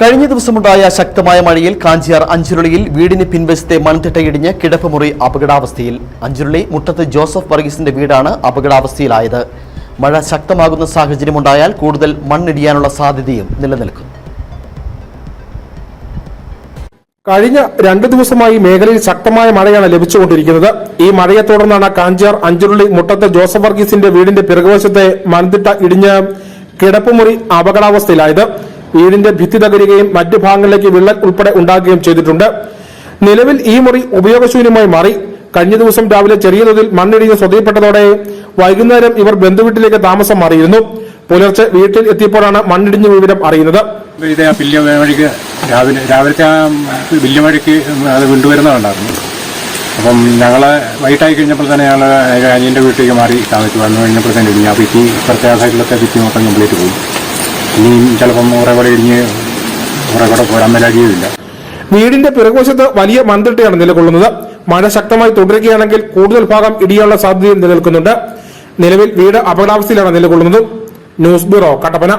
കഴിഞ്ഞ ദിവസമുണ്ടായ ശക്തമായ മഴയിൽ കാഞ്ചിയാർ അഞ്ചുരുളിയിൽ വീടിന് പിൻവശത്തെ മൺതിട്ടയിടിഞ്ഞ് കിടപ്പുമുറി അപകടാവസ്ഥയിൽ. അഞ്ചുരുളി മുട്ടത്ത് ജോസഫ് വർഗീസിന്റെ വീടാണ് അപകടാവസ്ഥയിലായത്. മഴ ശക്തമാകുന്ന സാഹചര്യമുണ്ടായാൽ കൂടുതൽ മണ്ണിടിയാനുള്ള സാധ്യതയും നിലനിൽക്കും. കഴിഞ്ഞ രണ്ടു ദിവസമായി മേഖലയിൽ ശക്തമായ മഴയാണ് ലഭിച്ചുകൊണ്ടിരിക്കുന്നത്. ഈ മഴയെ തുടർന്നാണ് കാഞ്ചിയാർ അഞ്ചുരുളി മുട്ടത്ത് ജോസഫ് വർഗീസിന്റെ വീടിന്റെ പിറകുവശത്തെ മൺതിട്ട ഇടിഞ്ഞ് കിടപ്പുമുറി അപകടാവസ്ഥയിലായത്. വീടിന്റെ ഭിത്തി തകരുകയും മറ്റു ഭാഗങ്ങളിലേക്ക് വിള്ളൽ ഉൾപ്പെടെ ഉണ്ടാകുകയും ചെയ്തിട്ടുണ്ട്. നിലവിൽ ഈ മുറി ഉപയോഗശൂന്യമായി മാറി. കഴിഞ്ഞ ദിവസം രാവിലെ ചെറിയ തോതിൽ മണ്ണിടിഞ്ഞ് ശ്രദ്ധയിൽപ്പെട്ടതോടെ വൈകുന്നേരം ഇവർ ബന്ധുവീട്ടിലേക്ക് താമസം മാറിയിരുന്നു. പുലർച്ചെ വീട്ടിൽ എത്തിയപ്പോഴാണ് മണ്ണിടിഞ്ഞ വിവരം അറിയുന്നത്. രാവിലെ രാവിലത്തെ ആ വില്യ അത് കൊണ്ടുവരുന്നതുണ്ടായിരുന്നു. അപ്പം ഞങ്ങൾ വൈകിട്ടായി കഴിഞ്ഞപ്പോൾ തന്നെ ഞങ്ങൾ അനിയന്റെ വീട്ടിലേക്ക് മാറി താമസിച്ചു. വന്നു കഴിഞ്ഞപ്പോൾ തന്നെ ഇടിഞ്ഞു. ആ ഭിത്തി ആ സൈഡിലത്തെ ഭിത്തി മൊത്തം കംപ്ലീറ്റ് പോയി. ഇനിയും ചിലപ്പം ഉറവിടെ ഇടിഞ്ഞ് ഉറവിടെ പോരാൻ മേലാടിയുമില്ല വീടിന്റെ പിറകുവശത്ത് വലിയ മൺതിട്ടയാണ് നിലകൊള്ളുന്നത്. മഴ ശക്തമായി തുടരുകയാണെങ്കിൽ കൂടുതൽ ഭാഗം ഇടിയാനുള്ള സാധ്യതയും നിലനിൽക്കുന്നുണ്ട്. നിലവിൽ വീട് അപകടാവസ്ഥയിലാണ് നിലകൊള്ളുന്നത്. News bureau Kattappana.